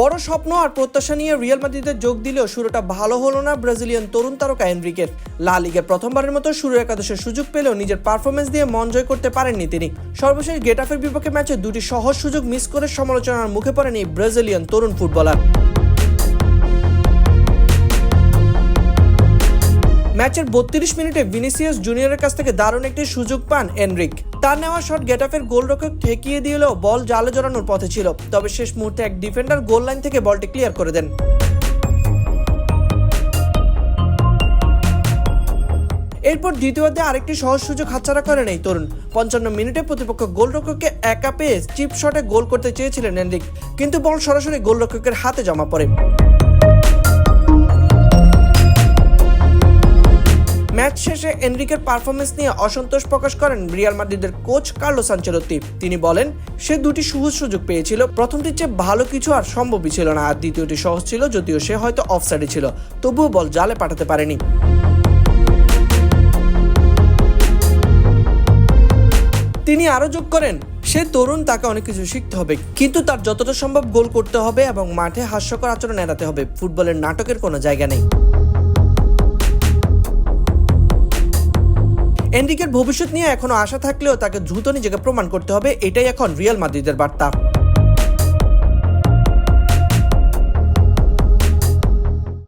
বড় স্বপ্ন আর প্রত্যাশা নিয়ে রিয়াল মাদ্রিদে যোগ দিলেও শুরুটা ভালো হলো না ব্রাজিলিয়ান তরুণ তারকা এনরিকের। লা লিগের প্রথমবারের মতো শুরু একাদশের সুযোগ পেলেও নিজের পারফরমেন্স দিয়ে মন জয় করতে পারেননি তিনি। সর্বশেষ গেটাফের বিপক্ষে ম্যাচে দুটি সহজ সুযোগ মিস করে সমালোচনার মুখে পড়েন এই ব্রাজিলিয়ান তরুণ ফুটবলার। ম্যাচের বত্রিশ মিনিটে ভিনিসিয়াস জুনিয়রের কাছ থেকে দারুণ একটি সুযোগ পান এনরিক। তার নেওয়া শট গেটাফের গোলরক্ষক ঠেকিয়ে দিলেও বল জালে জড়ানোর পথে ছিল। তবে শেষ মুহূর্তে এক ডিফেন্ডার গোল লাইন থেকে বলটি ক্লিয়ার করে দেন। এরপর দ্বিতীয়ার্ধে আরেকটি সহজ সুযোগ হাতছাড়া করেন এই তরুণ। পঞ্চান্ন মিনিটে প্রতিপক্ষ গোলরক্ষককে একা পেয়ে চিপ শটে গোল করতে চেয়েছিলেন এনরিক। কিন্তু বল সরাসরি গোলরক্ষকের হাতে জমা পড়ে। ম্যাচ শেষে এনরিকের পারফরমেন্স নিয়ে অসন্তোষ প্রকাশ করেন রিয়াল মাদ্রিদের কোচ কার্লোস আনচেলত্তি তিনি বলেন, সে দুটি সহজ সুযোগ পেয়েছিল। প্রথমটির চেয়ে ভালো কিছু আর সম্ভবই ছিল না। আর দ্বিতীয়টি সহজ ছিল, যদিও সে হয়তো অফসাইডে ছিল। তবুও বল জালে পাঠাতে পারেনি। তিনি আরও যোগ করেন, সে তরুণ, তাকে অনেক কিছু শিখতে হবে। কিন্তু তার যতটা সম্ভব গোল করতে হবে এবং মাঠে হাস্যকর আচরণ এড়াতে হবে। ফুটবলের নাটকের কোনো জায়গা নেই। এনরিকের ভবিষ্যৎ নিয়ে এখনও আশা থাকলেও তাকে দ্রুত নিজেকে প্রমাণ করতে হবে, এটাই এখন রিয়াল মাদ্রিদের বার্তা।